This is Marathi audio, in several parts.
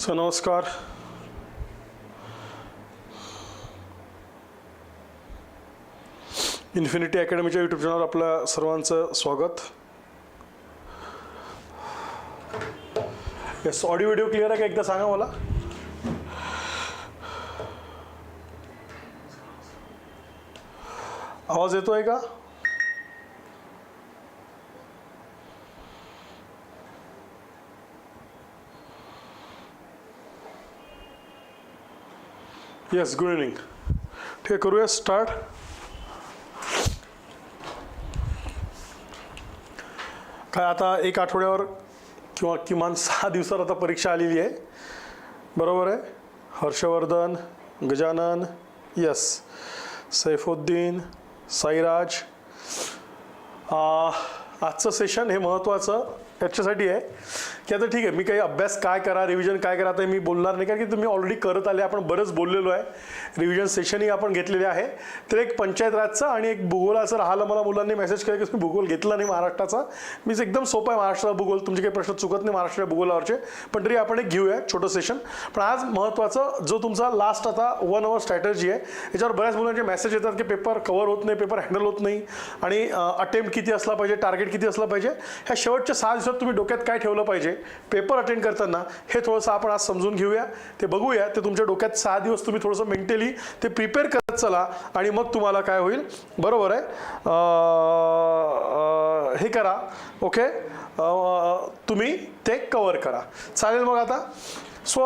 सो नमस्कार. इन्फिनिटी अकॅडमीच्या यूट्यूब चॅनलवर आपल्या सर्वांचं स्वागत. येस ऑडिओ व्हिडिओ क्लिअर आहे का? एकदा सांगा मला. आवाज येतो आहे का? येस गुड इव्हनिंग ठीक आहे करूया स्टार्ट काय आता एक आठवड्यावर किंवा किमान सहा दिवसावर आता परीक्षा आलेली आहे. बरोबर आहे? हर्षवर्धन गजानन यस. सैफुद्दीन साईराज. आजचं सेशन हे महत्त्वाचं याच्यासाठी आहे. की आता ठीक आहे मी काही अभ्यास काय करा रिव्हिजन काय करा ते मी बोलणार नाही कारण की तुम्ही ऑलरेडी करत आले आपण बरंच बोललेलो आहे. रिव्हिजन सेशनही आपण घेतलेले आहे. तर एक पंचायत राजचं आणि एक भूगोलाचं राहिलं मला मुलांनी मेसेज केला की तुम्ही भूगोल घेतला नाही महाराष्ट्राचा. मीच एकदम सोपं आहे महाराष्ट्राचा भूगोल तुमचे काही प्रश्न चुकत नाही महाराष्ट्र भूगोलावरचे. पण तरी आपण एक घेऊया छोटं सेशन पण आज महत्त्वाचं जो तुमचा लास्ट आता वन अवर स्ट्रॅटर्जी आहे याच्यावर बऱ्याच मुलांचे मेसेज येतात की पेपर कव्हर होत नाही पेपर हँडल होत नाही. आणि अटेम्प्ट किती असला पाहिजे टार्गेट किती असलं पाहिजे. ह्या शेवटच्या सहा दिवसात तुम्ही डोक्यात काय ठेवलं पाहिजे? पेपर अटेंड करताना हे थोडंसं आपण आज समजून घेऊया ते बघूया ते तुमच्या डोक्यात सहा दिवस तुम्ही थोडंसं मेंटली ते प्रिपेअर करत चला आणि मग तुम्हाला काय होईल? बरोबर आहे. हे करा ओके? तुम्ही ते कवर करा. चालेल मग आता? सो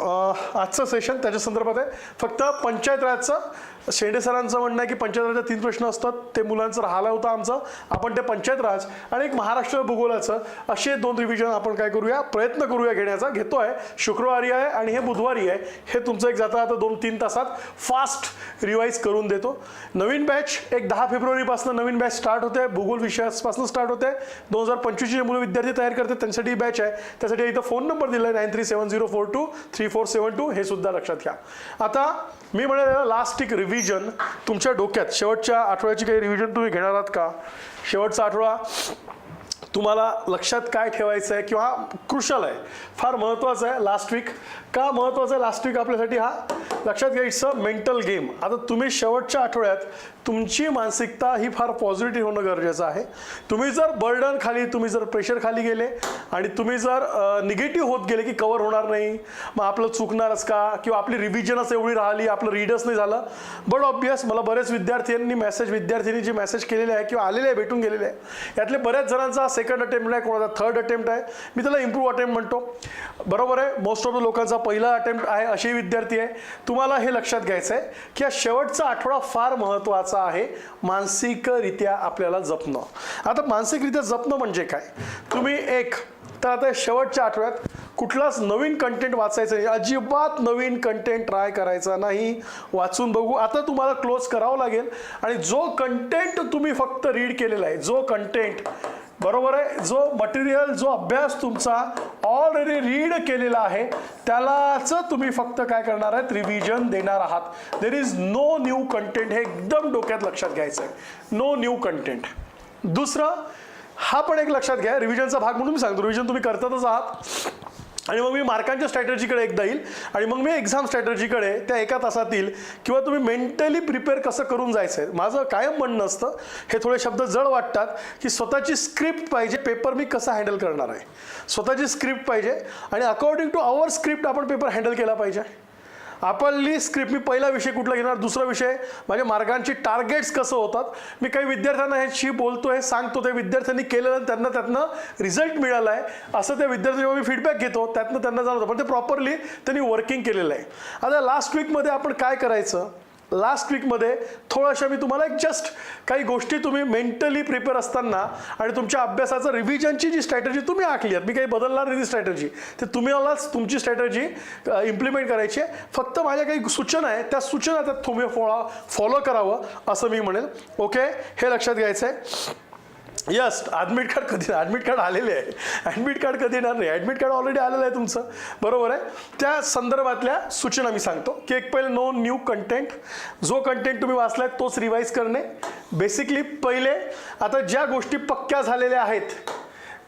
आजचं सेशन त्याच्या संदर्भात आहे. फक्त पंचायत राजचं शेंडे सरांचं म्हणणं आहे की पंचायत राजचे तीन प्रश्न असतात. ते मुलांचं राहिला होता आमचं. आपण ते पंचायत राज आणि एक महाराष्ट्र भूगोलाचं असे दोन रिव्हिजन आपण काय करूया? प्रयत्न करूया घेण्याचा. घेतो आहे शुक्रवारी आहे आणि हे बुधवारी आहे. हे तुमचं एक जाता आता दोन तीन तासात फास्ट रिवाईज करून देतो. नवीन बॅच एक दहा फेब्रुवारीपासून नवीन बॅच स्टार्ट होते. भूगोल विषयापासून स्टार्ट होते. दोन हजार पंचवीसचे मुलं विद्यार्थी तयार करतात त्यांच्यासाठी बॅच आहे. त्यासाठी इथं फोन नंबर दिला आहे nine three seven zero four two three four seven two हे सुद्धा लक्षात घ्या. आता मी म्हणेल लास्टिक रिव्हिजन तुमच्या डोक्यात शेवटच्या आठवड्याची काही रिव्हिजन तुम्ही घेणार आहात का? शेवटचा आठवडा तुम्हाला लक्षात काय ठेवायचं आहे किंवा क्रुशल आहे फार महत्त्वाचं आहे. लास्ट वीक का महत्त्वाचं आहे लास्ट वीक आपल्यासाठी हा? लक्षात घ्या इट्स अ मेंटल गेम आता तुम्ही शेवटच्या आठवड्यात तुमची मानसिकता ही फार पॉझिटिव्ह होणं गरजेचं आहे. तुम्ही जर बर्डन खाली तुम्ही जर प्रेशर खाली गेले आणि तुम्ही जर निगेटिव्ह होत गेले की कवर होणार नाही मग आपलं चुकणारच का? किंवा आपली रिव्हिजनच एवढी राहिली आपलं रीडच नाही झालं. बट ऑब्वियस मला बरेच विद्यार्थ्यांनी मेसेज विद्यार्थ्यांनी जे मेसेज केलेले आहे किंवा आलेले आहे भेटून गेलेले आहे यातले बऱ्याच जणांचा सेकंड अटेम्प्ट आहे कोणाचा थर्ड अटेम्प्ट आहे. मी त्याला इम्प्रूव्ह अटेम्प्ट म्हणतो. बरोबर आहे? मोस्ट ऑफ द लोकांचा पहिला अटेम्प्ट आहे असे विद्यार्थी आहे. तुम्हाला हे लक्षात घ्यायचं आहे की हा शेवटचा आठवडा फार महत्त्वाचा आहे मानसिकरित्या आपल्याला जपणं. आता मानसिकरित्या जपणं म्हणजे काय? तुम्ही एक तर आता शेवटच्या आठवड्यात कुठलाच नवीन कंटेंट वाचायचं नाही. अजिबात नवीन कंटेंट ट्राय करायचा नाही. वाचून बघू. आता तुम्हाला क्लोज करावं लागेल. आणि जो कंटेंट तुम्ही फक्त रीड केलेला आहे जो कंटेंट बरोबर आहे? जो मटेरियल जो अभ्यास तुमचा ऑलरेडी रीड केलेला आहे त्यालाच तुम्ही फक्त काय करणार आहेत? रिव्हिजन देणार आहात. There is no new content हे एकदम डोक्यात लक्षात घ्यायचं आहे. नो न्यू कंटेंट दुसरं हा पण एक लक्षात घ्या. रिव्हिजनचा भाग म्हणून मी सांगतो. रिव्हिजन तुम्ही करतातच आहात. आणि मग मी मार्कांच्या स्ट्रॅटर्जीकडे एकदा येईल आणि मग मी एक्झाम स्ट्रॅटर्जीकडे त्या एका तासात येईल किंवा तुम्ही मेंटली प्रिपेअर कसं करून जायचं आहे माझं कायम म्हणणं असतं हे थोडे शब्द जड वाटतात की स्वतःची स्क्रिप्ट पाहिजे पेपर मी कसा हँडल करणार आहे. स्वतःची स्क्रिप्ट पाहिजे आणि अकॉर्डिंग टू आवर स्क्रिप्ट आपण पेपर हँडल केला पाहिजे. आपली स्क्रिप्ट मी पहिला विषय कुठला घेणार दुसरा विषय? माझ्या मार्गांची टार्गेट्स कसं होतात? मी काही विद्यार्थ्यांना ह्याची बोलतो हे सांगतो त्या विद्यार्थ्यांनी केलेलं त्यांना त्यातनं रिझल्ट मिळाला आहे. असं त्या विद्यार्थी जेव्हा मी फीडबॅक घेतो त्यातनं त्यांना जाणवतं. पण ते प्रॉपरली त्यांनी वर्किंग केलेलं आहे. आता लास्ट वीकमध्ये आपण काय करायचं? लास्ट वीकमध्ये थोडंशा मी तुम्हाला एक जस्ट काही गोष्टी तुम्ही मेंटली प्रिपेअर असताना आणि तुमच्या अभ्यासाचं रिव्हिजनची जी स्ट्रॅटजी तुम्ही आखली आहेत मी काही बदलणार नाही ती स्ट्रॅटजी ते तुम्हालाच तुमची स्ट्रॅटजी इम्प्लिमेंट करायची आहे. फक्त माझ्या काही सूचना आहे त्या सूचना त्यात तुम्ही फॉ फॉलो करावं असं मी म्हणेल. ओके हे लक्षात घ्यायचं आहे यस ॲडमिट कार्ड कधी ॲडमिट कार्ड आलेले आहे. ॲडमिट कार्ड कधी येणार नाही. ॲडमिट कार्ड ऑलरेडी आलेलं आहे तुमचं. बरोबर आहे? त्या संदर्भातल्या सूचना मी सांगतो. की एक पहिले नो न्यू कंटेंट जो कंटेंट तुम्ही वाचलाय तोच रिवाईज करणे. बेसिकली पहिले आता ज्या गोष्टी पक्क्या झालेल्या आहेत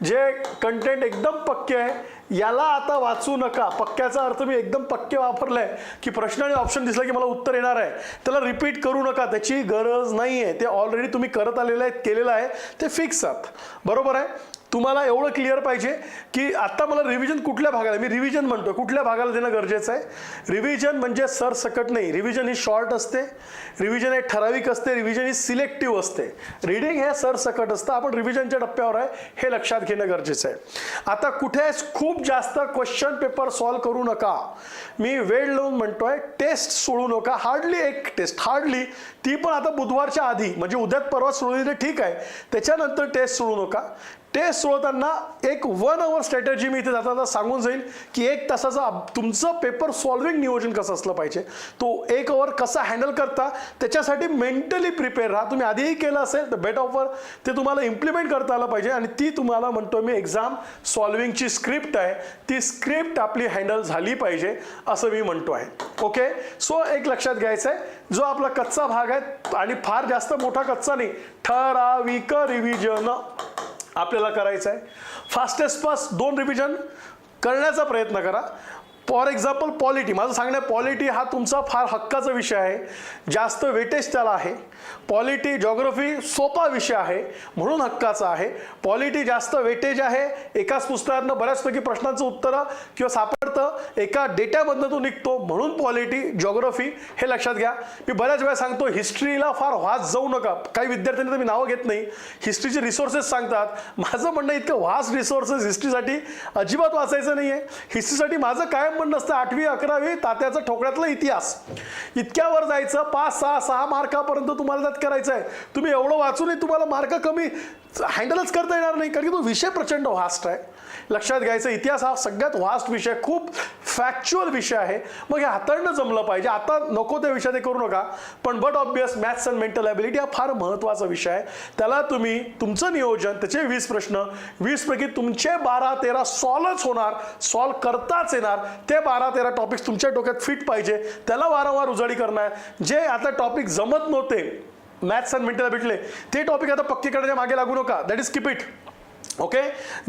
जे कंटेंट एकदम पक्के आहे याला आता वाचू नका. पक्क्याचा अर्थ मी एकदम पक्के वापरलाय की प्रश्न आणि ऑप्शन दिसला की मला उत्तर येणार आहे. त्याला रिपीट करू नका. त्याची गरज नाही आहे ते ऑलरेडी तुम्ही करत आलेलं आहे केलेलं आहे. ते फिक्स आहात. बरोबर आहे? तुम्हाला एवढं क्लिअर पाहिजे की आता मला रिव्हिजन कुठल्या भागाला मी रिव्हिजन म्हणतो कुठल्या भागाला देणं गरजेचं आहे? रिव्हिजन म्हणजे सरसकट नाही. रिव्हिजन ही शॉर्ट असते. रिव्हिजन हे ठराविक असते. रिव्हिजन ही सिलेक्टिव्ह असते. रिडिंग हे सरसकट असतं. आपण रिव्हिजनच्या टप्प्यावर आहे. हे लक्षात घेणं गरजेचं आहे. आता कुठे खूप जास्त क्वेश्चन पेपर सॉल्व करू नका. मी वेळ लावून म्हणतोय टेस्ट सोडू नका. हार्डली एक टेस्ट हार्डली ती पण आता बुधवारच्या आधी. म्हणजे उद्यात परवा सोडली तर ठीक आहे. त्याच्यानंतर टेस्ट सोडू नका. टेस्ट सोडवताना एक वन आवर स्ट्रॅटेजी मी इथे जाता सांगून जाईल की एक तासाचा तुमचं पेपर सॉल्विंग नियोजन कसं असलं पाहिजे. तो एक ओव्हर कसा हँडल करता त्याच्यासाठी मेंटली प्रिपेअर राहा. तुम्ही आधीही केलं असेल तर बेट ऑफर ते तुम्हाला इम्प्लिमेंट करता आलं पाहिजे आणि ती तुम्हाला म्हणतो मी एक्झाम सॉल्विंगची स्क्रिप्ट आहे. ती स्क्रिप्ट आपली हँडल झाली पाहिजे असं मी म्हणतो आहे. ओके सो एक लक्षात घ्यायचं आहे जो आपला कच्चा भाग आहे आणि फार जास्त मोठा कच्चा नाही. ठराविक रिव्हिजन आपल्याला करायचं आहे फास्टेस्ट पास दोन रिव्हिजन करण्याचा प्रयत्न करा. फॉर एक्झाम्पल पॉलिटी माझं सांगणं पॉलिटी हा तुमचा फार हक्काचा विषय आहे. जास्त वेटेज त्याला आहे. पॉलिटी जॉग्रफी सोपा विषय आहे म्हणून हक्काचा आहे. पॉलिटी जास्त वेटेज आहे एकाच पुस्तकातनं बऱ्याचपैकी प्रश्नांचं उत्तरं किंवा सापडतं एका डेट्यामधनं तो निघतो म्हणून पॉलिटी जॉग्रफी हे लक्षात घ्या. मी बऱ्याच वेळा सांगतो हिस्ट्रीला फार वास जाऊ नका. काही विद्यार्थ्यांनी तर मी नावं घेत नाही. हिस्ट्रीचे रिसोर्सेस सांगतात. माझं म्हणणं इतकं वास रिसोर्सेस हिस्ट्रीसाठी अजिबात वाचायचं नाही आहे हिस्ट्रीसाठी माझं कायम म्हणणं असतं आठवी अकरावी तात्याचा ठोकळ्यातला इतिहास. इतक्यावर जायचं पाच सहा सहा मार्कापर्यंत तुम्हाला त्यात करायचं आहे. तुम्ही एवढं वाचूनही तुम्हाला मार्क कमी हँडलच करता येणार नाही कारण की तो विषय प्रचंड वास्ट आहे. लक्षात घ्यायचं इतिहास हा सगळ्यात वास्ट विषय खूप फॅक्च्युअल विषय आहे. मग हे हाताळणं जमलं पाहिजे. आता नको त्या विषय ते करू नका. पण but obvious maths and mental ability हा फार महत्त्वाचा विषय आहे. त्याला तुम्ही तुमचं नियोजन त्याचे वीस प्रश्न वीस पैकी तुमचे बारा तेरा सॉल्वच होणार सॉल्व करताच येणार. ते बारा तेरा टॉपिक्स तुमच्या डोक्यात फिट पाहिजे. त्याला वारंवार उजाडी करणार. जे आता टॉपिक जमत नव्हते मॅथ्स अँड मेंटल भेटले ते टॉपिक आता पक्की करण्याच्या मागे लागू नका. That is keep it okay?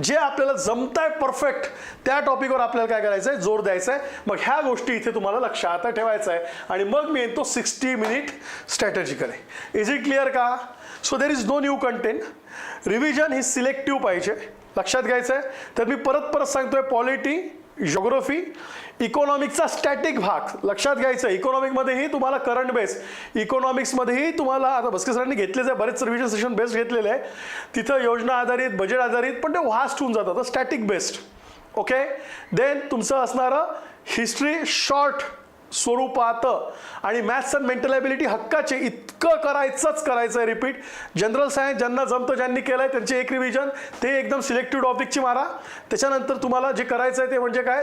जे आपल्याला जमताय परफेक्ट त्या टॉपिकवर आपल्याला काय करायचं आहे जोर द्यायचा आहे मग ह्या गोष्टी इथे तुम्हाला लक्षात ठेवायचं आहे आणि मग मी येतो sixty minute strategically is it clear का? So there is no new content revision ही सिलेक्टिव्ह पाहिजे. लक्षात घ्यायचं आहे तर मी परत परत सांगतोय पॉलिटी जॉग्रफी इकॉनॉमिकचा स्टॅटिक भाग. लक्षात घ्यायचं इकॉनॉमिकमध्येही तुम्हाला करंट बेस इकॉनॉमिक्समध्येही तुम्हाला आता भस्के सरांनी घेतलेच आहे बरेच रिव्हिजन सेशन बेस्ट घेतलेले आहे. तिथं योजना आधारित बजेट आधारित पण ते वास्ट होऊन जातात स्टॅटिक बेस्ड ओके देन तुमचं असणारं हिस्ट्री शॉर्ट स्वरूपात. आणि मॅथ्स अँड मेंटल ॲबिलिटी हक्काचे इतकं करायचंच करायचं आहे रिपीट जनरल सायन्स ज्यांना जमतं ज्यांनी केलं आहे त्यांचे एक रिव्हिजन ते एकदम सिलेक्टिव्ह टॉपिकची मारा. त्याच्यानंतर तुम्हाला जे करायचं आहे ते म्हणजे काय?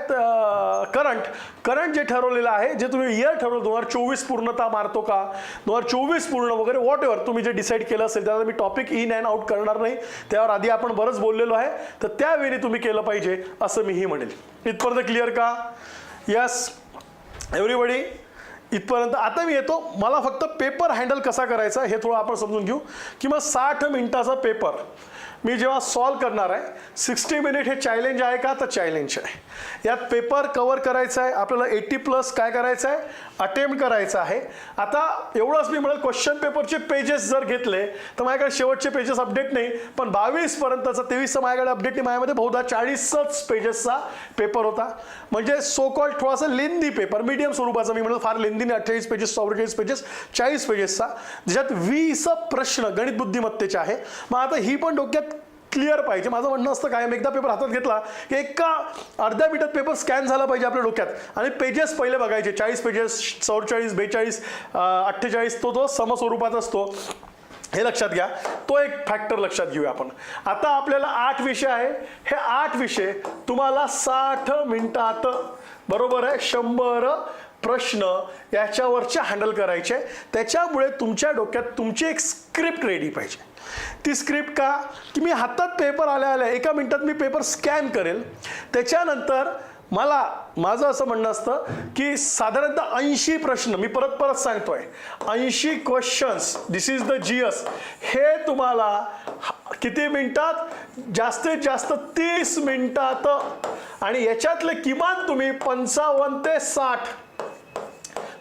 करंट करंट जे ठरवलेलं आहे जे तुम्ही इयर ठरवलं दोन हजार चोवीस पूर्णता मारतो का? दोन हजार चोवीस पूर्ण वगैरे वॉट एव्हर तुम्ही जे डिसाईड केलं असेल त्याला मी टॉपिक इन अँड आउट करणार नाही. त्यावर आधी आपण बरंच बोललेलो आहे. तर त्यावेळी तुम्ही केलं पाहिजे असं मीही म्हणेल. इथपर्यंत क्लिअर का? यस एव्हरीबडी इथपर्यंत आता मी येतो. मला फक्त पेपर हँडल कसा करायचा हे थोडं आपण समजून घेऊ. किंवा साठ मिनिटाचा पेपर मी जेव्हा सॉल्व करणार आहे सिक्स्टी मिनिट हे चॅलेंज आहे का? तर चॅलेंज आहे. यात पेपर कवर करायचा आहे. आपल्याला एटी प्लस काय करायचं आहे? अटेम्प्ट करायचं आहे. आता एवढंच मी म्हणत क्वेश्चन पेपरचे पेजेस जर घेतले तर माझ्याकडे शेवटचे पेजेस अपडेट नाही पण बावीसपर्यंतचा तेवीसचा माझ्याकडे अपडेट नाही. माझ्यामध्ये बहुधा चाळीसच पेजेसचा पेपर होता. म्हणजे सो कॉल थोडासा लेंदी पेपर मीडियम स्वरूपाचा मी म्हणतो फार लेंदीने अठ्ठावीस पेजेस चौवेचाळीस पेजेस चाळीस पेजेसचा ज्याच्यात वीस प्रश्न गणित बुद्धिमत्तेचे आहे. मग आता ही पण डोक्यात क्लिअर पाहिजे. माझं म्हणणं असतं कायम एकदा पेपर हातात घेतला की एका अर्ध्या मिनिटात पेपर स्कॅन झाला पाहिजे आपल्या डोक्यात. आणि पेजेस पहिले बघायचे चाळीस पेजेस चौवेचाळीस बेचाळीस अठ्ठेचाळीस तो तो समस्वरूपात असतो. हे लक्षात घ्या. तो एक फॅक्टर लक्षात घेऊया आपण. आता आपल्याला आठ विषय आहे. हे आठ विषय तुम्हाला साठ मिनिटात बरोबर आहे शंभर प्रश्न याच्यावरचे हँडल करायचे. त्याच्यामुळे तुमच्या डोक्यात तुमची एक स्क्रिप्ट रेडी पाहिजे. ती स्क्रिप्ट का? की मी हातात पेपर आल्या आल्या एका मिनटात मी पेपर स्कॅन करेल. त्याच्यानंतर मला माझं असं म्हणणं असतं की साधारणतः ऐंशी प्रश्न मी परत परत सांगतोय. ऐंशी questions this is the GS हे तुम्हाला किती मिनिटात? जास्तीत जास्त तीस मिनिटात. आणि याच्यातले किमान तुम्ही पंचावन्न ते साठ.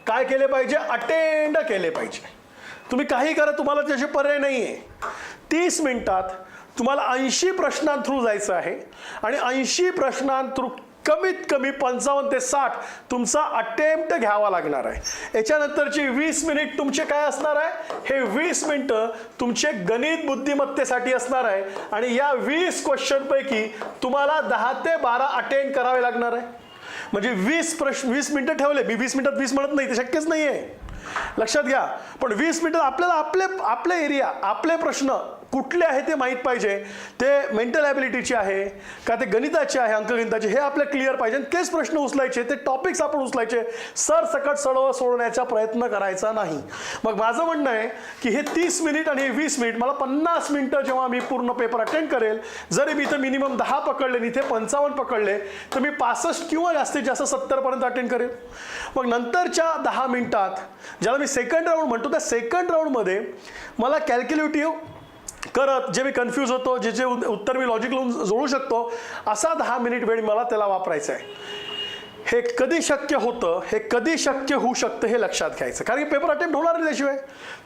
काय केले पाहिजे? अटेंड केले पाहिजे. तुम्ही काही करा तुम्हाला त्याचे पर्याय नाही आहे तीस मिनिटात तुम्हाला ऐंशी प्रश्नां थ्रू जायचं आहे आणि ऐंशी प्रश्नां थ्रू कमीत कमी पंचावन्न ते साठ तुमचा अटेम्प्ट घ्यावा लागणार आहे. याच्यानंतरची वीस मिनिट तुमचे काय असणार आहे? हे वीस मिनिटं तुमचे गणित बुद्धिमत्तेसाठी असणार आहे आणि या वीस क्वेश्चनपैकी तुम्हाला दहा ते बारा अटेंड करावे लागणार आहे. म्हणजे वीस प्रश्न वीस मिनिटं ठेवले. मी वीस मिनिटात वीस म्हणत नाही ते शक्यच नाही आहे लक्षात घ्या. पण वीस मिनिटात आपल्याला आपले आपले एरिया आपले प्रश्न कुठले आहे ते माहीत पाहिजे? ते मेंटल ॲबिलिटीचे आहे का ते गणिताचे आहे अंकगणिताचे? हे आपल्या क्लिअर पाहिजे. आणि तेच प्रश्न उचलायचे ते टॉपिक्स आपण उचलायचे. सर सकट सडव सोडण्याचा प्रयत्न करायचा नाही. मग माझं म्हणणं आहे की हे तीस मिनिट आणि हे वीस मिनिट मला पन्नास मिनिटं जेव्हा मी पूर्ण पेपर अटेंड करेल जरी मी इथं मिनिमम दहा पकडले आणि इथे पंचावन्न पकडले तर मी पासष्ट किंवा जास्तीत जास्त सत्तरपर्यंत अटेंड करेल. मग नंतरच्या दहा मिनिटात ज्याला मी सेकंड राऊंड म्हणतो त्या सेकंड राऊंडमध्ये मला कॅल्क्युलेटिव्ह करत जे मी कन्फ्यूज होतो जे जे उत्तर मी लॉजिक लावून जोडू शकतो असा दहा मिनिट वेळ मला त्याला वापरायचा आहे. हे कधी शक्य होतं हे कधी शक्य होऊ शकतं हे लक्षात घ्यायचं. कारण की पेपर अटेम्प्ट होणार नाही त्याशिवाय.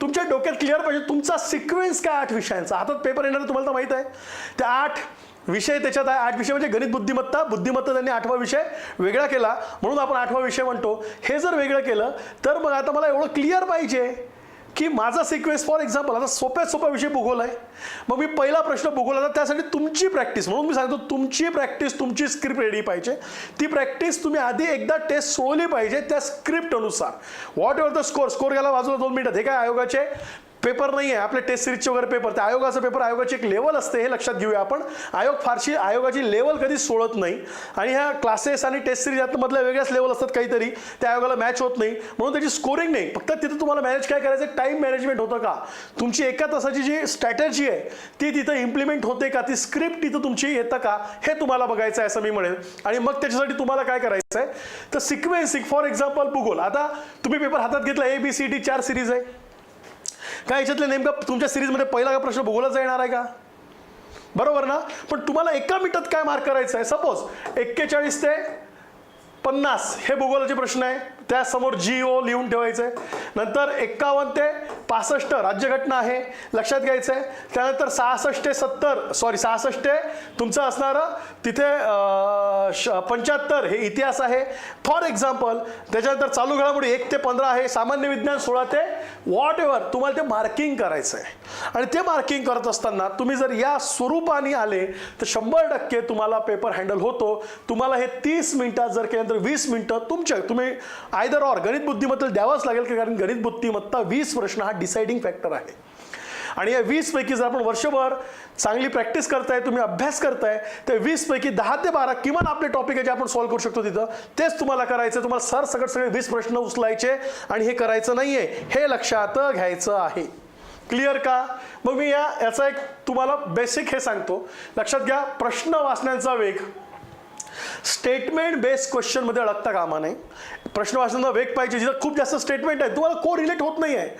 तुमच्या डोक्यात क्लिअर पाहिजे तुमचा सिक्वेन्स काय आठ विषयांचा? हातात पेपर येणार तुम्हाला तर माहीत आहे. त्या आठ विषय त्याच्यात आहे. आठ विषय म्हणजे गणित बुद्धिमत्ता. बुद्धिमत्ता त्यांनी आठवा विषय वेगळा केला. म्हणून आपण आठवा विषय म्हणतो. हे जर वेगळं केलं तर मग आता मला एवढं क्लिअर पाहिजे. की माझा सिक्वेन्स फॉर एक्झाम्पल आता सोप्या सोप्या विषय भूगोल आहे. मग मी पहिला प्रश्न भूगोल आता त्यासाठी तुमची प्रॅक्टिस म्हणून मी सांगतो तुमची प्रॅक्टिस तुमची स्क्रिप्ट रेडी पाहिजे. ती प्रॅक्टिस तुम्ही आधी एकदा टेस्ट सोडली पाहिजे त्या स्क्रिप्ट अनुसार. Whatever the score score घ्यायला बाजूला दोन मिनिटात हे काय आयोगाचे? पेपर नाही आहे आपले टेस्ट सिरीजचे वगैरे पेपर ते आयोगाचा पेपर आयोगाची एक लेवल असते हे लक्षात घेऊया आपण. आयोग फारशी आयोगाची लेवल कधी सोडत नाही. आणि ह्या क्लासेस आणि टेस्ट सिरीज यातमधल्या वेगळ्याच लेवल असतात काहीतरी. त्या आयोगाला मॅच होत नाही. म्हणून त्याची स्कोरिंग नाही. फक्त तिथं तुम्हाला मॅनेज काय करायचं टाईम मॅनेजमेंट होतं का? तुमची एका तासाची जी स्ट्रॅटर्जी आहे ती तिथं इम्प्लिमेंट होते का? ती स्क्रिप्ट तिथं तुमची येतं का? हे तुम्हाला बघायचं आहे असं मी म्हणेल आणि मग त्याच्यासाठी तुम्हाला काय करायचं आहे तर सिक्वेन्सिंग फॉर एक्झाम्पल भूगोल. आता तुम्ही पेपर हातात घेतला ए बी सी डी चार सिरीज आहे. काय याच्यातले नेमकं तुमच्या सिरीजमध्ये पहिला का प्रश्न भूगोलाचा येणार आहे का? बरोबर ना? पण तुम्हाला एका मिनिटात काय मार्क करायचं आहे? सपोज एक्केचाळीस ते पन्नास हे भूगोलाचे प्रश्न आहे. त्यासमोर जी ओ लिहून ठेवायचं आहे नंतर एक्कावन्न ते पासष्ट राज्यघटना आहे लक्षात घ्यायचं आहे त्यानंतर सहासष्ट ते सत्तर सॉरी सहासष्ट ते तुमचं असणारं तिथे पंच्याहत्तर हे इतिहास आहे. फॉर एक्झाम्पल त्याच्यानंतर चालू घडामोडी एक ते पंधरा आहे सामान्य विज्ञान सोळा ते वॉट एव्हर तुम्हाला ते मार्किंग करायचं आहे आणि ते मार्किंग करत असताना तुम्ही जर या स्वरूपाने आले तर शंभर टक्के तुम्हाला पेपर हँडल होतो. तुम्हाला हे तीस मिनिटात जर केल्यानंतर वीस मिनिटं तुमच्या तुम्ही आयदर ऑर गणित बुद्धिमत्ता द्यावंच लागेल की कारण गणित बुद्धिमत्ता वीस प्रश्न हा डिसाइडिंग फॅक्टर आहे. आणि या वीस पैकी जर आपण वर्षभर चांगली प्रॅक्टिस करताय तुम्ही अभ्यास करताय तर वीस पैकी दहा ते बारा किमान आपले टॉपिक आहे जे आपण सॉल्व्ह करू शकतो तिथं. तेच तुम्हाला करायचं तुम्हाला सर सगळं सगळे वीस प्रश्न उचलायचे आणि हे करायचं नाहीये. हे लक्षात घ्यायचं आहे. क्लिअर का? मग मी या याचा एक तुम्हाला बेसिक हे सांगतो. लक्षात घ्या प्रश्न वाचण्याचा वेग स्टेटमेंट बेस्ड क्वेश्चनमध्ये अडकता कामा नये. प्रश्न वाचण्याचा वेग पाहिजे जिथं खूप जास्त स्टेटमेंट आहे तुम्हाला को रिलेट होत नाही आहे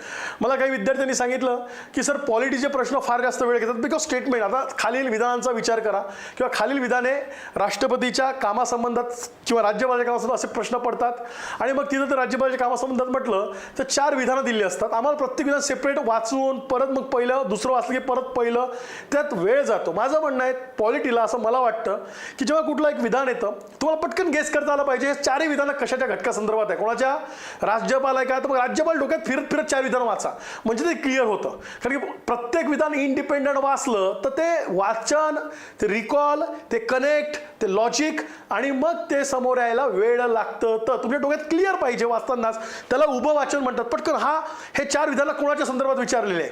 मला काही विद्यार्थ्यांनी सांगितलं की सर पॉलिटीचे प्रश्न फार जास्त वेळ घेतात बिकॉज स्टेटमेंट आता खालील विधानांचा विचार करा. किंवा खालील विधाने राष्ट्रपतीच्या कामासंबंधात किंवा राज्यपालाच्या कामासंबंधात असे प्रश्न पडतात. आणि मग तिथं तर राज्यपालाच्या कामासंबंधात म्हटलं तर चार विधानं दिली असतात. आम्हाला प्रत्येक विधान सेपरेट वाचून परत मग पहिलं दुसरं वाचलं की परत पहिलं त्यात वेळ जातो. माझं म्हणणं आहे पॉलिटीला असं मला वाटतं की जेव्हा कुठलं एक विधान येतं. तुम्हाला पटकन गेस करता आलं पाहिजे. हे चारही विधानं कशाच्या घटकासंदर्भात आहे? कोणाच्या? राज्यपाल आहे का? तर मग राज्यपाल डोक्यात फिरत फिरत चार विधान वाचा. म्हणजे ते क्लिअर होतं. कारण की प्रत्येक विधान इंडिपेंडंट वाचलं तर ते वाचन ते रिकॉल ते कनेक्ट ते लॉजिक आणि मग ते समोर यायला वेळ लागतं. तर तुमच्या डोक्यात क्लिअर पाहिजे वाचतानाच. त्याला उभं वाचन म्हणतात. पटकन हा हे चार विधानं कोणाच्या संदर्भात विचारलेले? आहे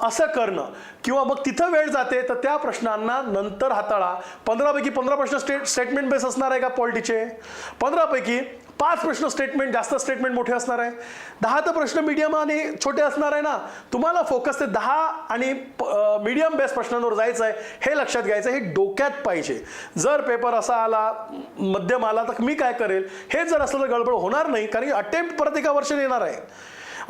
असं करणं किंवा मग तिथं वेळ जाते तर त्या प्रश्नांना नंतर हाताळा. पंधरापैकी पंधरा प्रश्न स्टेट स्टेटमेंट बेस असणार आहे का पॉलिटीचे? पंधरापैकी पाच प्रश्न स्टेटमेंट जास्त स्टेटमेंट मोठे असणार आहे. दहा तर प्रश्न मीडियम आणि छोटे असणार आहे ना. तुम्हाला फोकस ते दहा आणि मीडियम बेस प्रश्नांवर जायचं आहे हे लक्षात घ्यायचं हे डोक्यात पाहिजे. जर पेपर असा आला मध्यम आला तर मी काय करेल? हे जर असलं तर गडबड होणार नाही कारण अटेम्प्ट परत एका वर्षाने येणार आहे.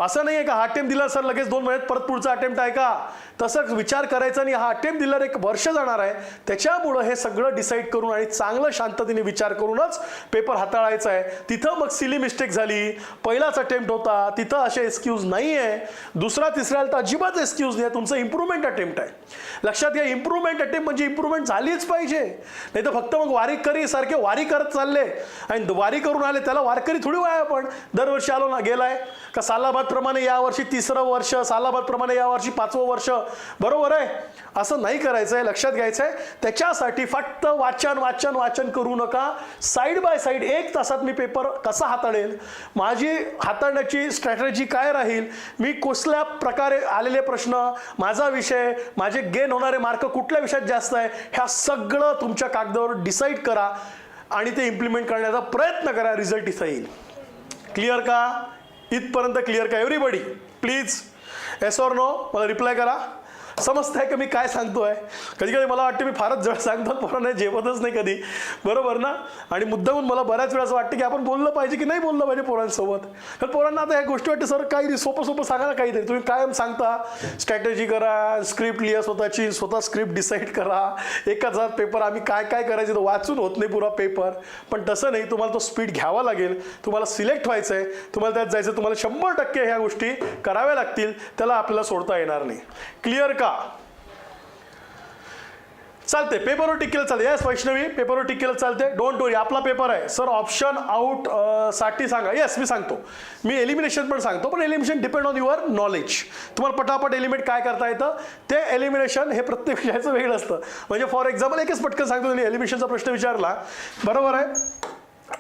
असं नाही आहे का हा अटेम्प्ट दिला सर लगेच दोन महिन्यात परत पुढचा अटेम्प्ट आहे का? तसंच विचार करायचा आणि हा अटेम्प्ट दिल्यावर एक वर्ष जाणार आहे. त्याच्यामुळं हे सगळं डिसाईड करून आणि चांगलं शांततेने विचार करूनच पेपर हाताळायचा आहे. तिथं मग सिली मिस्टेक झाली. पहिलाच अटेम्प्ट होता. तिथं असे एक्सक्यूज नाही आहे. दुसरा तिसऱ्याला तर अजिबात एक्सक्यूज नाही आहे. तुमचं इम्प्रूव्हमेंट अटेम्प्ट आहे. लक्षात घ्या इम्प्रूव्हमेंट अटेम्प्ट म्हणजे इम्प्रूव्हमेंट झालीच पाहिजे. नाही तर फक्त मग वारीकरी सारखे वारी करत चालले. आणि वारी करून आले त्याला वारकरी थोडी वाय आपण. दरवर्षी आलो ना गेलाय. का सालाबाद प्रमाणे यावर्षी तिसरं वर्ष सालाबादप्रमाणे यावर्षी पाचवं वर्ष. बरोबर आहे? असं नाही करायचं आहे लक्षात घ्यायचं आहे त्याच्यासाठी फक्त वाचन वाचन वाचन करू नका. साईड बाय साईड एक तासात मी पेपर कसा हाताळेल? माझी हाताळण्याची स्ट्रॅटेजी काय राहील? मी कुठल्या प्रकारे आलेले प्रश्न माझा विषय माझे गेन होणारे मार्क कुठल्या विषयात जास्त आहे ह्या सगळं तुमच्या कागदावर डिसाईड करा आणि ते इम्प्लिमेंट करण्याचा प्रयत्न करा रिझल्ट इथं येईल. क्लिअर का? इथपर्यंत क्लिअर का? Everybody please yes or no मला रिप्लाय करा. समजतंय का मी काय सांगतोय? कधी कधी मला वाटतं मी फारच जड सांगतो पोरांना जेवतच नाही कधी. बरोबर ना? आणि मुद्दाहून मला बऱ्याच वेळा असं वाटतं की आपण बोललं पाहिजे की नाही बोललं पाहिजे पोरांसोबत. तर पोरांना आता ह्या गोष्टी वाटते सर काही सोपं सोपं सांगा ना काहीतरी. तुम्ही कायम सांगता स्ट्रॅटेजी करा स्क्रिप्ट लिहा स्वतःची स्वतः स्क्रिप्ट डिसाईड करा. एकाच हात पेपर आम्ही काय काय करायचं तर वाचून होत नाही पुरा पेपर. पण तसं नाही तुम्हाला तो स्पीड घ्यावा लागेल. तुम्हाला सिलेक्ट व्हायचं आहे तुम्हाला त्यात जायचं तुम्हाला शंभर टक्के ह्या गोष्टी कराव्या लागतील. त्याला आपल्याला सोडता येणार नाही. क्लिअर का? चालते पेपरवर टिक केलं चालते येस वैष्णवी पेपरवर टिक केलं चालते डोंट वरी आपला पेपर आहे. सर ऑप्शन आउटसाठी सांगा. येस मी सांगतो. मी एलिमिनेशन पण सांगतो पण elimination depend on your knowledge तुम्हाला पटापट एलिमिनेट काय करता येतं? ते एलिमिनेशन हे प्रत्येक विषयाचं वेगळं असतं. म्हणजे फॉर एक्झाम्पल एकच पटकन सांगतो तुम्ही एलिमिनेशनचा प्रश्न विचारला. बरोबर आहे?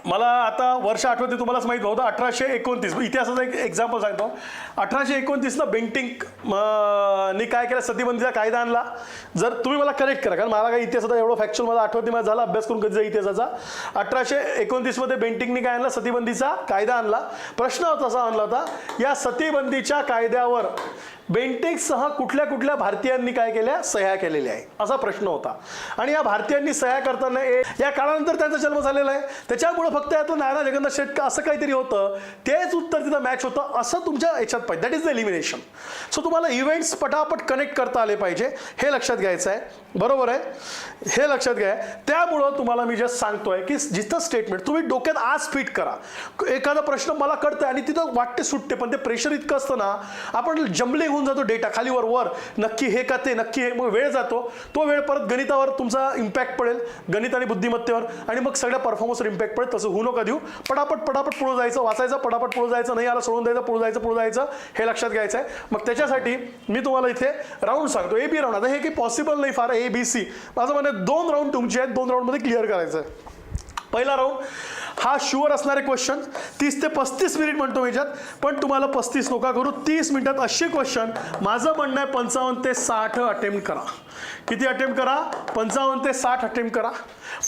मला आता वर्ष आठवते तुम्हालाच माहीत नव्हतं. अठराशे एकोणतीस. इतिहासाचं एक एक्झाम्पल सांगतो. अठराशे एकोणतीसनं बेंटिंक नी काय केलं? सतीबंदीचा कायदा आणला. जर तुम्ही मला करेक्ट करा कारण मला काही इतिहासाचा एवढं फॅक्च्युअल मला आठवते मला झाला अभ्यास करून कधी इतिहासाचा. अठराशे एकोणतीसमध्ये बेंटिंगनी काय आणला? सतीबंदीचा कायदा आणला. प्रश्न तसा आणला होता या सतीबंदीच्या कायद्यावर बेंटेक्ससह कुठल्या कुठल्या भारतीयांनी काय केल्या? सह्या केलेल्या आहे असा प्रश्न होता. आणि या भारतीयांनी सह्या करताना या काळानंतर त्यांचा जन्म झालेला आहे. त्याच्यामुळे फक्त यातलं नाना जगन्नाथ शेटका असं काहीतरी होतं. तेच उत्तर तिथं मॅच होतं. असं तुमच्या याच्यात पाहिजे that is the elimination so तुम्हाला इव्हेंट्स पटापट कनेक्ट करता आले पाहिजे. हे लक्षात घ्यायचं आहे. बरोबर आहे? हे लक्षात घ्या. त्यामुळं तुम्हाला मी जस्ट सांगतोय की जिथं स्टेटमेंट तुम्ही डोक्यात आज फिट करा. एखादा प्रश्न मला कळतं आणि तिथं वाटते सुटते पण ते प्रेशर इतकं असतं ना आपण जमले होऊन जातो डेटा खाली वर वर. नक्की हे का ते नक्की हे. मग वेळ जातो. तो वेळ परत गणितावर तुमचा इम्पॅक्ट पडेल. गणित आणि बुद्धिमत्तेवर. आणि मग सगळ्या परफॉर्मन्सवर इम्पॅक्ट पडेल. तसं होऊ नका देऊ. पटापट पटापट पुढे जायचं वाचायचं पटापट पुढे जायचं नाही आला सोडून द्यायचं पुढे जायचं पुढे जायचं हे लक्षात घ्यायचं आहे मग त्याच्यासाठी मी तुम्हाला इथे राऊंड सांगतो. ए बी राऊंड आता हे काही पॉसिबल नाही फार ए बी सी माझं म्हणणं आहे, दोन राऊंड तुमचे आहेत. दोन राऊंडमध्ये क्लिअर करायचं आहे पहिला राऊंड हा शुअर असणारे क्वेश्चन तीस ते पस्तीस मिनिट म्हणतो मी याच्यात पण तुम्हाला पस्तीस नका करू तीस मिनिटात असे क्वेश्चन माझं म्हणणं आहे पंचावन्न ते साठ अटेम्प्ट करा. किती अटेम्प्ट करा? पंचावन्न ते साठ अटेम्प्ट करा.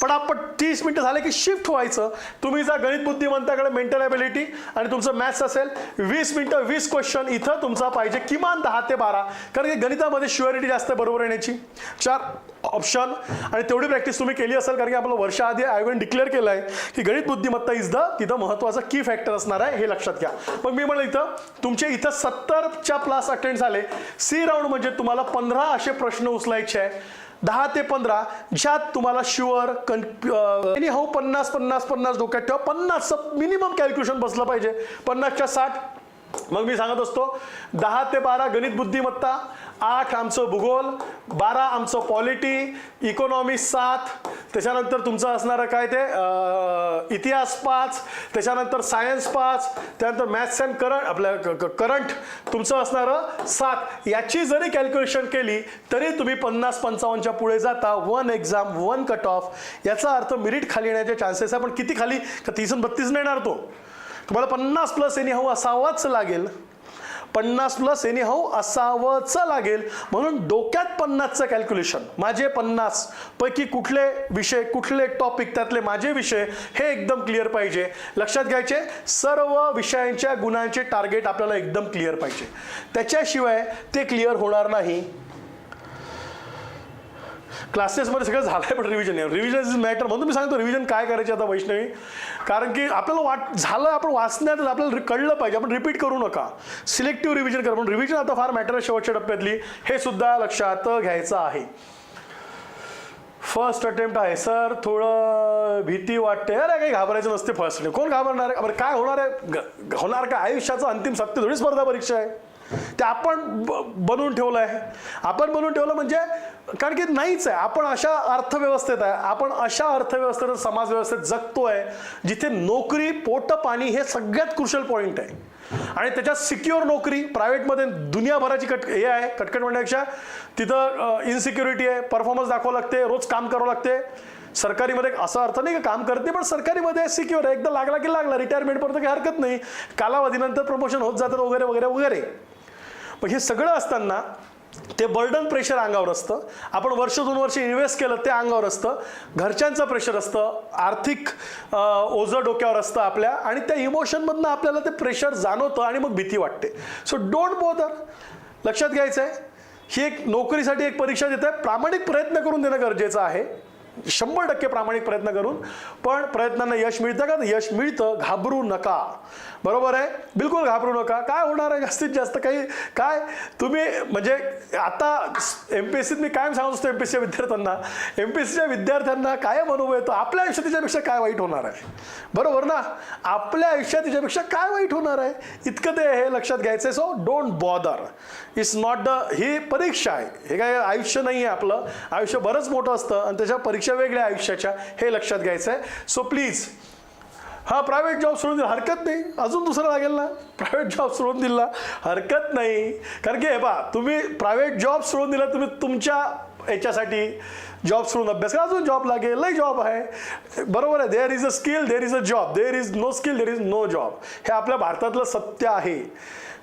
पण आपण तीस मिनटं झाले की शिफ्ट व्हायचं. तुम्ही जा गणित बुद्धिमंताकडे मेंटल ॲबिलिटी आणि तुमचं मॅथ्स असेल वीस मिनिटं वीस क्वेश्चन इथं तुमचा पाहिजे किमान दहा ते बारा. कारण की गणितामध्ये शुअरिटी जास्त आहे बरोबर येण्याची. चार ऑप्शन आणि तेवढी प्रॅक्टिस तुम्ही केली असेल कारण की आपलं वर्षाआधी आयोगाने डिक्लेअर केलं आहे की गणित बुद्धिमत्ता इज द तिथं महत्त्वाचं की फॅक्टर असणार आहे हे लक्षात घ्या. पण मी म्हणलं इथं तुमचे इथं सत्तरच्या प्लस अटेंड झाले. सी राऊंड म्हणजे तुम्हाला पंधरा असे प्रश्न उचलायचे आहे. दहा ते पंधरा ज्यात तुम्हाला शुअर कन एनी हाऊ पन्नास पन्नास पन्नास डोक्यात ठेवा. पन्नासचं मिनिमम कॅल्क्युलेशन बसलं पाहिजे. पन्नासच्या साठ मग मी सांगत असतो दहा ते बारा गणित बुद्धिमत्ता आठ आमचं भूगोल बारा आमचं पॉलिटी इकॉनॉमी सात त्याच्यानंतर तुमचं असणारं काय ते इतिहास पाच त्याच्यानंतर सायन्स पाच त्यानंतर मॅथ्स अँड करंट आपल्या करंट तुमचं असणारं सात. याची जरी कॅल्क्युलेशन केली तरी तुम्ही पन्नास पंचावन्नच्या पुढे जाता one exam one cut off याचा अर्थ मिरिट खाली येण्याचे चान्सेस आहे पण किती खाली? का तीस बत्तीस नाही येणार तो? तुम्हाला पन्नास प्लस एनी हाऊ असावाच लागेल. पन्नास प्लस एनी हाऊ असावंच लागेल. म्हणून डोक्यात पन्नासचं कॅल्क्युलेशन माझे पन्नास पैकी कुठले विषय कुठले टॉपिक त्यातले माझे विषय हे एकदम क्लिअर पाहिजे. लक्षात घ्यायचे सर्व विषयांच्या गुणांचे टार्गेट आपल्याला एकदम क्लिअर पाहिजे. त्याच्याशिवाय ते क्लिअर होणार नाही. क्लासेसमध्ये सगळं झालं आहे पण रिव्हिजन आहे रिव्हिजन इज मॅटर म्हणून मी सांगतो रिव्हिजन काय करायचे आता वैष्णवी? कारण की आपल्याला वाट झालं आपण वाचण्यात आपल्याला रि- कळलं पाहिजे. आपण रिपीट करू नका. सिलेक्टिव्ह रिव्हिजन करा. पण रिव्हिजन आता फार मॅटर आहे शेवटच्या टप्प्यातली. हे सुद्धा लक्षात घ्यायचं आहे. फर्स्ट अटेम्प्ट आहे. सर थोडं भीती वाटते. अरे काही घाबरायचं नसते फर्स्ट कोण घाबरणार आहे? बरं काय होणार आहे? ग- होणार काय आयुष्याचं अंतिम सत्य थोडी स्पर्धा परीक्षा आहे. ते आपण बनवून ठेवलं आहे आपण बनवून ठेवलं म्हणजे कारण की नाहीच आहे. आपण अशा अर्थव्यवस्थेत आहे. आपण अशा अर्थव्यवस्थेत समाज व्यवस्थेत जगतोय जिथे नोकरी पोट पाणी हे सगळ्यात क्रुशल पॉईंट आहे. आणि त्याच्यात सिक्युअर नोकरी प्रायव्हेटमध्ये दुनियाभराची कट हे आहे. कटकट म्हणण्यापेक्षा तिथं इनसिक्युरिटी आहे. परफॉर्मन्स दाखवावं लागते. रोज काम करावं लागते. सरकारीमध्ये असा अर्थ नाही का काम करते पण सरकारीमध्ये सिक्युअर आहे. एकदा लागला की लागला. रिटायरमेंटपर्यंत काही हरकत नाही. कालावधीनंतर प्रमोशन होत जातं वगैरे वगैरे वगैरे. पण हे सगळं असताना ते बर्डन प्रेशर अंगावर असतं. आपण वर्ष दोन वर्ष इन्व्हेस्ट केलं ते अंगावर असतं. घरच्यांचं प्रेशर असतं. आर्थिक ओझं डोक्यावर असतं आपल्या आणि त्या इमोशनमधनं आपल्याला ते प्रेशर जाणवतं आणि मग भीती वाटते. सो डोंट बोदर लक्षात घ्यायचं आहे ही एक नोकरीसाठी एक परीक्षा देत आहे प्रामाणिक प्रयत्न करून देणं गरजेचं आहे. शंभर टक्के प्रामाणिक प्रयत्न करून. पण प्रयत्नांना यश मिळतं का? यश मिळतं. घाबरू नका. बरोबर आहे? बिलकुल घाबरू नका. काय होणार आहे जास्तीत जास्त काही? काय? तुम्ही म्हणजे आता एम पी एस सीत मी कायम सांगत असतो एम पी एस सीच्या विद्यार्थ्यांना. एम पी एस सीच्या विद्यार्थ्यांना कायम अनुभव येतो. आपल्या आयुष्यात तिच्यापेक्षा काय वाईट होणार आहे? बरोबर ना? आपल्या आयुष्यात तिच्यापेक्षा काय वाईट होणार आहे? इतकं ते हे लक्षात घ्यायचं आहे so don't bother it's not the ही परीक्षा आहे. हे काय आयुष्य नाही आहे आपलं. आयुष्य बरंच मोठं असतं. आणि त्याच्या परीक्षा वेगळ्या आयुष्याच्या. हे लक्षात घ्यायचं आहे सो प्लीज हा प्रायव्हेट जॉब सोडून दिला. हरकत नाही. अजून दुसरा लागेल ना? प्रायव्हेट जॉब सोडून दिला. हरकत नाही. कारण की हे पहा तुम्ही प्रायव्हेट जॉब सोडून दिला तुम्ही तुमच्या याच्यासाठी जॉब सोडून अभ्यास करा. अजून जॉब लागेल. लई जॉब आहे. बरोबर आहे. There is a skill there is a job there is no skill there is no job हे आपल्या भारतातलं सत्य आहे.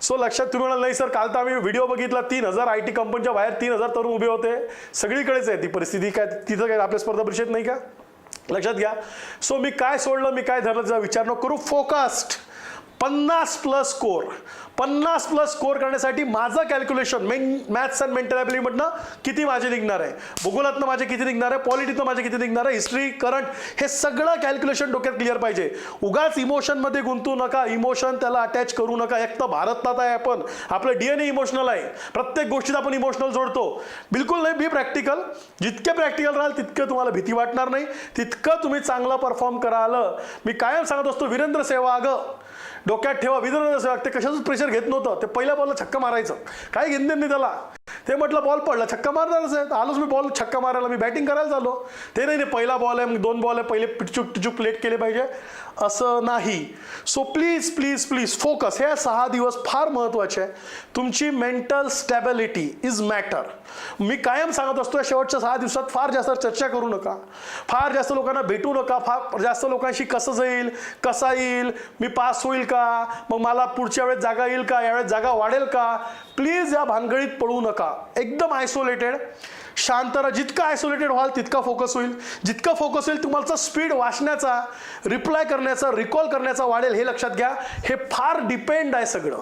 सो लक्षात तुम्ही म्हणाल नाही सर काल तर आम्ही व्हिडिओ बघितला. तीन हजार आय टी कंपनीच्या बाहेर तीन हजार तरुण उभे होते. सगळीकडेच आहे. ती परिस्थिती काय? तिथं काय आपल्या स्पर्धा परिषद नाही का? लक्षात घ्या. सो मी काय सोडलं मी काय धरलं त्याचा विचार न करू. फोकस्ड पन्नास प्लस स्कोर. पन्नास प्लस स्कोर करण्यासाठी माझं calculation main maths and mental ॲबिलिटीमधनं किती माझे निघणार आहे? भूगोलातनं माझे किती निघणार आहे? पॉलिटीतनं माझे किती निघणार आहे? हिस्ट्री करंट हे सगळं कॅल्क्युलेशन डोक्यात क्लिअर पाहिजे. उगाच इमोशनमध्ये गुंतू नका. इमोशन त्याला अटॅच करू नका. एक तर भारतात आहे आपण. आपलं डी एन ए इमोशनल आहे. प्रत्येक गोष्टीत आपण इमोशनल जोडतो. बिलकुल नाही बी प्रॅक्टिकल जितके प्रॅक्टिकल राहाल तितकं तुम्हाला भीती वाटणार नाही. तितकं तुम्ही चांगलं परफॉर्म कराल. मी कायम सांगत असतो वीरेंद्र सेवाग. डोक्यात ठेवा विदर्भ जसं ते कशाचं प्रेशर घेत नव्हतं. ते पहिल्या बॉलला छक्का मारायचं. काय घेत नाही त्याला? ते म्हटलं बॉल पडला छक्का मारणारच आहे आलोच मी बॉल छक्का मारायला. मी बॅटिंग करायला झालो. ते नाही नाही पहिला बॉल आहे मग दोन बॉल आहे पहिले पिचूक टिचूक प्लेट केले पाहिजे. असं नाही. So please please please focus हे सहा दिवस फार महत्त्वाचे आहे. तुमची मेंटल स्टॅबिलिटी इज मॅटर मी कायम सांगत असतो या शेवटच्या सहा दिवसात फार जास्त चर्चा करू नका. फार जास्त लोकांना भेटू नका. फार जास्त लोकांशी कसं जाईल कसा येईल मी पास होईल का मग मला पुढच्या वेळेस जागा येईल का यावेळेस जागा वाढेल का? प्लीज या भानगडीत पडू नका. एकदम आयसोलेटेड शांत राहा जितकं आयसोलेटेड व्हाल तितका फोकस होईल. जितका फोकस होईल तुम्हाला स्पीड वाचण्याचा रिप्लाय करण्याचा रिकॉल करण्याचा वाढेल हे लक्षात घ्या. हे फार डिपेंड आहे सगळं.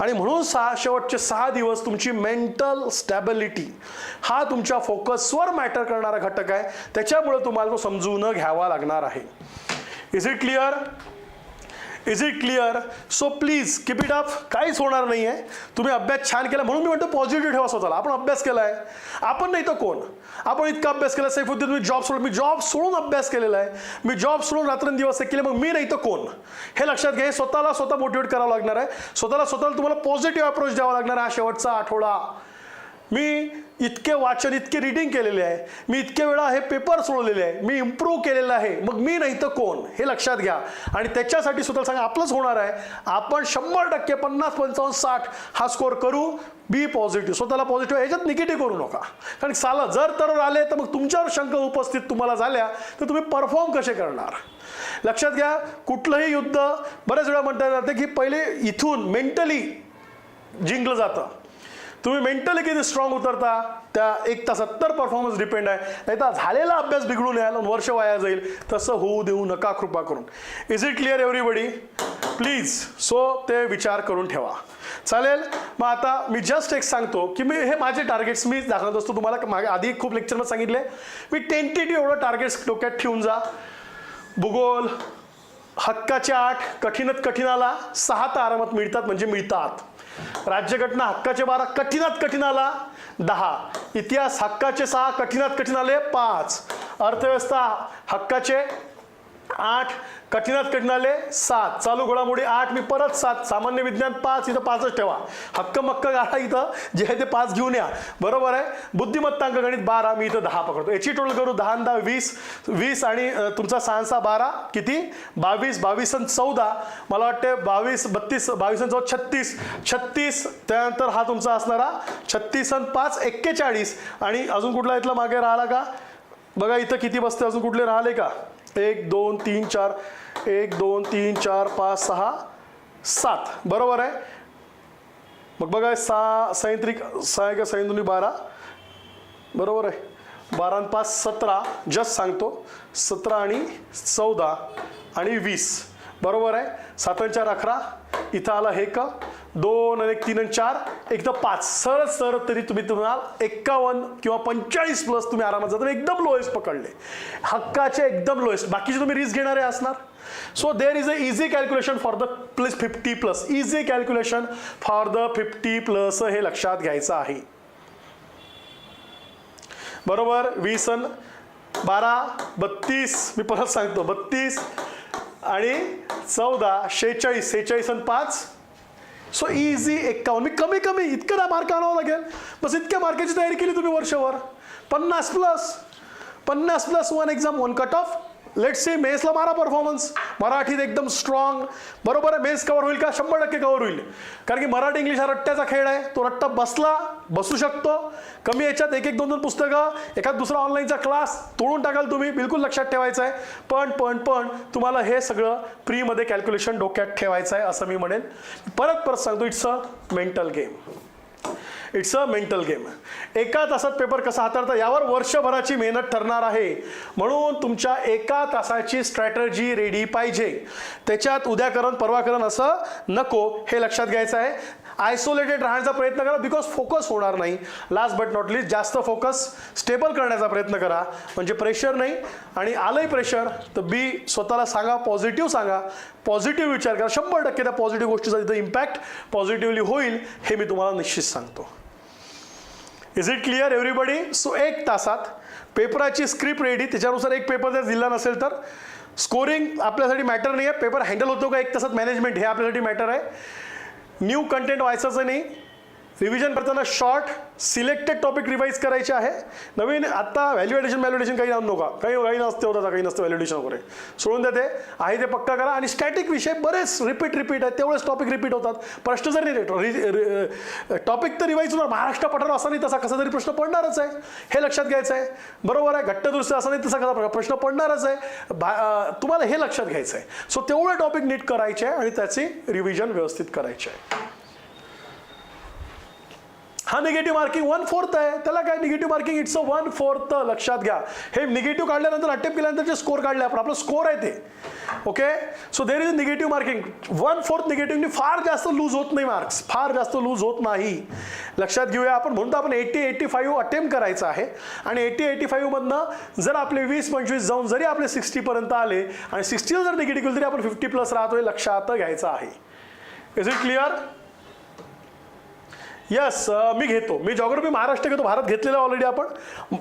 आणि म्हणून सहा शेवटचे सहा दिवस तुमची मेंटल स्टॅबिलिटी हा तुमच्या फोकसवर मॅटर करणारा घटक आहे. त्याच्यामुळे तुम्हाला तो समजून घ्यावा लागणार आहे. Is it clear is it clear so please keep it up काहीच होणार नाही आहे तुम्ही अभ्यास छान केला म्हणून मी म्हणतो पॉझिटिव्ह ठेवा स्वतःला. आपण अभ्यास केला आहे आपण नाही तर कोण? आपण इतका अभ्यास केला सैफुद्दीन मी जॉब सोडून मी जॉब सोडून अभ्यास केलेला आहे. मी जॉब सोडून रात्रंदिवस हे केले मग मी नाही तर कोण? हे लक्षात घ्या हे स्वतःला स्वतः मोटिवेट करावं लागणार आहे. स्वतःला स्वतःला तुम्हाला पॉझिटिव्ह अप्रोच द्यावा लागणार आहे हा शेवटचा आठवडा. मी इतके वाचन इतके रिडिंग केलेले आहे. मी इतके वेळा हे पेपर सोडलेले आहे. मी इम्प्रूव्ह केलेलं आहे. मग मी नाही तर कोण? हे लक्षात घ्या. आणि त्याच्यासाठी सुद्धा सांगा आपलंच होणार आहे. आपण शंभर टक्के पन्नास पंचावन्न साठ हा स्कोअर करू. बी पॉझिटिव्ह स्वतःला पॉझिटिव्ह ह्याच्यात निगेटिव्ह करू नका. कारण साला जर तर आले तर मग तुमच्यावर शंका उपस्थित तुम्हाला झाल्या तर तुम्ही परफॉर्म कसे करणार? लक्षात घ्या कुठलंही युद्ध बऱ्याच वेळा म्हणता जाते की पहिले इथून मेंटली जिंकलं जातं. तुम्ही मेंटली किती स्ट्रॉंग उतरता त्या एक तासात तर परफॉर्मन्स डिपेंड आहे. नाही तर झालेला अभ्यास बिघडून याल वर्ष वाया जाईल. तसं होऊ देऊ नका कृपा करून. Is it clear everybody please so ते विचार करून ठेवा. चालेल? मग आता मी जस्ट एक सांगतो की मी हे माझे टार्गेट्स मी दाखवत असतो. तुम्हाला मागे आधी खूप लेक्चरमध्ये सांगितले. मी टेंटेटिव्ह एवढं टार्गेट्स डोक्यात ठेवून जा. भूगोल हक्काचे आठ कठीणत कठीणाला सहा तारामत आरामात मिळतात म्हणजे मिळतात. राज्यघटना हक्काचे बारा कठीणात कठीणाला दहा. इतिहास हक्काचे सहा कठीणात कठीण आले पाच. अर्थव्यवस्था हक्काचे आठ. कठीणात कठीणाले सात. चालू घोडामोडी आठ. मी परत सात. सामान्य विज्ञान पाच. इथं पाचच ठेवा. हक्क मक्क गाठा इथं. जे आहे ते पाच घेऊन या. बरोबर आहे? बुद्धिमत्तांक गणित बारा. मी इथं दहा पकडतो. याची टोटल करू. दहा दहा वीस. वीस आणि तुमचा सहा सहा बारा. किती? बावीस. बावीस आणि चौदा. मला वाटते बावीस बत्तीस बावीस आणि चौदा छत्तीस. छत्तीस. त्यानंतर हा तुमचा असणारा छत्तीस आणि पाच एक्केचाळीस. आणि अजून कुठला इथला मागे राहिला का? बघा इथं किती बसते अजून कुठले राहिले का? एक दोन तीन चार एक दोन तीन चार पाच सहा सात. बरोबर आहे? मग बघा सहा सैंत्रिक सहा का सैंदुनी बारा. बरोबर आहे? बारा आणि पाच सतरा. जस्ट सांगतो. सतरा आणि चौदा आणि वीस. बरोबर आहे? सात चार अकरा. इथं आला हे क. दोन आणि एक तीन आणि चार. एक तर पाच. सरळ सरळ तरी तुम्ही तुम्हाला एक्कावन्न किंवा पंचेचाळीस प्लस तुम्ही आरामात जाता. एकदम लोएस्ट पकडले. हक्काचे एकदम लोएस्ट बाकीचे तुम्ही रिस्क घेणारे असणार. So there is a easy calculation for the plus fifty plus easy calculation for the fifty plus हे लक्षात घ्यायचं आहे. बरोबर? वीस अन बारा बत्तीस. मी परत सांगतो. बत्तीस आणि चौदा शेहेचाळीस. शेहेचाळीस अन पाच. सो इझी एक्कावन्न मी कमी कमी इतकं ना मार्क आणावं लागेल. बस इतक्या मार्काची तयारी केली तुम्ही वर्षभर. पन्नास प्लस पन्नास plus one exam one cut off late सी मेसला मारा परफॉर्मन्स मराठीत एकदम स्ट्रॉंग बरोबर आहे मेस कवर होईल का? शंभर टक्के कवर होईल. कारण की मराठी इंग्लिश हा रट्ट्याचा खेळ आहे. तो रट्टा बसला बसू शकतो. कमी याच्यात एक एक दोन दोन पुस्तकं एखाद दुसरा ऑनलाईनचा क्लास तोडून टाकाल तुम्ही. बिलकुल लक्षात ठेवायचं आहे पण पण पण तुम्हाला हे सगळं फ्रीमध्ये कॅल्क्युलेशन डोक्यात ठेवायचं आहे असं मी म्हणेन. परत परत सांगतो it's a mental game it's a mental game एका तासात पेपर कसा हाताळता यावर वर्षभराची मेहनत ठरणार आहे. म्हणून तुमच्या एका तासाची स्ट्रॅटर्जी रेडी पाहिजे. त्याच्यात उद्या करण परवा करण असं नको हे लक्षात घ्यायचं आहे. आयसोलेटेड राहण्याचा प्रयत्न करा बिकॉज फोकस होणार नाही. लास्ट बट नॉट लिस्ट जास्त फोकस स्टेबल करण्याचा प्रयत्न करा. म्हणजे प्रेशर नाही आणि आलंही प्रेशर तर बी स्वतःला सांगा पॉझिटिव्ह सांगा. पॉझिटिव्ह विचार करा. शंभर टक्के त्या पॉझिटिव्ह गोष्टीचा तिथं इम्पॅक्ट पॉझिटिव्हली होईल हे मी तुम्हाला निश्चित सांगतो. Is it clear everybody so एक तासात पेपराची स्क्रिप्ट रेडी त्याच्यानुसार एक पेपर जर दिला नसेल तर स्कोरिंग आपल्यासाठी मॅटर नाही आहे पेपर हँडल होतो का एक तासात? मॅनेजमेंट हे आपल्यासाठी मॅटर आहे. न्यू कंटेंट व्हायचं नाही. रिव्हिजन करताना शॉर्ट सिलेक्टेड टॉपिक रिवाईज करायचे आहे. नवीन आत्ता व्हॅल्युएडेशन व्हॅल्युएशन काही आणू नका. काही काही नसते होतं काही नसतं व्हॅल्युएशन वगैरे. सोडून देते आहे ते पक्का करा. आणि स्टॅटिक विषय बरेच रिपीट रिपीट आहेत. तेवढेच टॉपिक रिपीट होतात. प्रश्न जरी नाही टॉपिक तर रिवाईज होणार. महाराष्ट्र पठार असा नाही तसा कसा तरी प्रश्न पडणारच आहे. हे लक्षात घ्यायचं आहे बरोबर आहे. घट्ट दुरुस्त असा नाही तसा कसा प्रश्न पडणारच आहे. भा तुम्हाला हे लक्षात घ्यायचं आहे सो तेवढे टॉपिक नीट करायचे आहे आणि त्याची रिव्हिजन व्यवस्थित करायचे. आहे हा निगेटिव्ह मार्किंग वन फोर्थ आहे. त्याला काय negative marking it's a one fourth लक्षात घ्या. हे निगेटिव्ह काढल्यानंतर अटेम्प्ट केल्यानंतर जे स्कोर काढले आपण आपलं स्कोर आहे ते. Okay so there is a negative marking one fourth निगेटिव्हनी फार जास्त लूज होत नाही मार्क्स फार जास्त लूज होत नाही. लक्षात घेऊया आपण. म्हणतो आपण एटी एटी फाईव्ह अटेम्प्ट करायचं आहे. आणि एटी एटी फाईव्हमधनं जर आपले वीस पंचवीस जाऊन जरी आपले सिक्स्टीपर्यंत आले आणि सिक्स्टीला जर निगेटिव्ह केलं तरी आपण फिफ्टी प्लस राहतोय. लक्षात घ्यायचं आहे. इज इट क्लिअर यस मी घेतो. मी जॉग्रफी महाराष्ट्र घेतो. भारत घेतलेला ऑलरेडी आपण.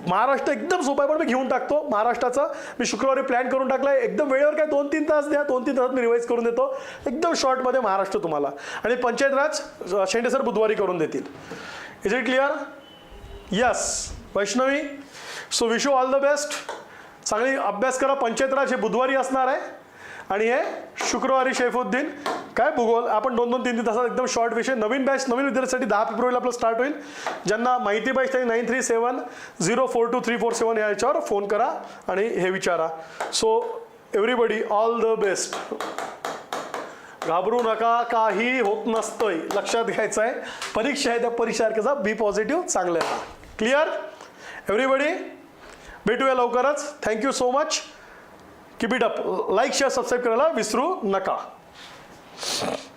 महाराष्ट्र एकदम सोपं आहे पण मी घेऊन टाकतो. महाराष्ट्राचा मी शुक्रवारी प्लॅन करून टाकला एकदम वेळेवर काय दोन तीन तास द्या. दोन तीन तासात मी रिवाईज करून देतो. एकदम शॉर्टमध्ये महाराष्ट्र तुम्हाला. आणि पंचायत राज शेंडे सर बुधवारी करून देतील. Is it clear yes Vaishnavi so wish you all the best चांगली अभ्यास करा. पंचायत राज हे बुधवारी असणार आहे. आणि हे शुक्रवारी शेफुद्दीन. काय भूगोल? आपण दोन दोन तीन तीन तासात एकदम शॉर्ट विषय. नवीन बॅच नवीन विद्यार्थ्यांसाठी दहा फेब्रुवारीला आपलं स्टार्ट होईल. ज्यांना माहिती पाहिजे त्यांनी nine three seven zero four two three four seven या याच्यावर फोन करा आणि हे विचारा. So everybody all the best घाबरू नका काही होत नसतंय. लक्षात घ्यायचं आहे परीक्षा आहे त्या परीक्षासारख्याचा बी पॉझिटिव्ह चांगलं आहे. क्लिअर एव्हरीबडी भेटूया लवकरच. Thank you so much keep it up like share subscribe करायला विसरू नका. Thank you.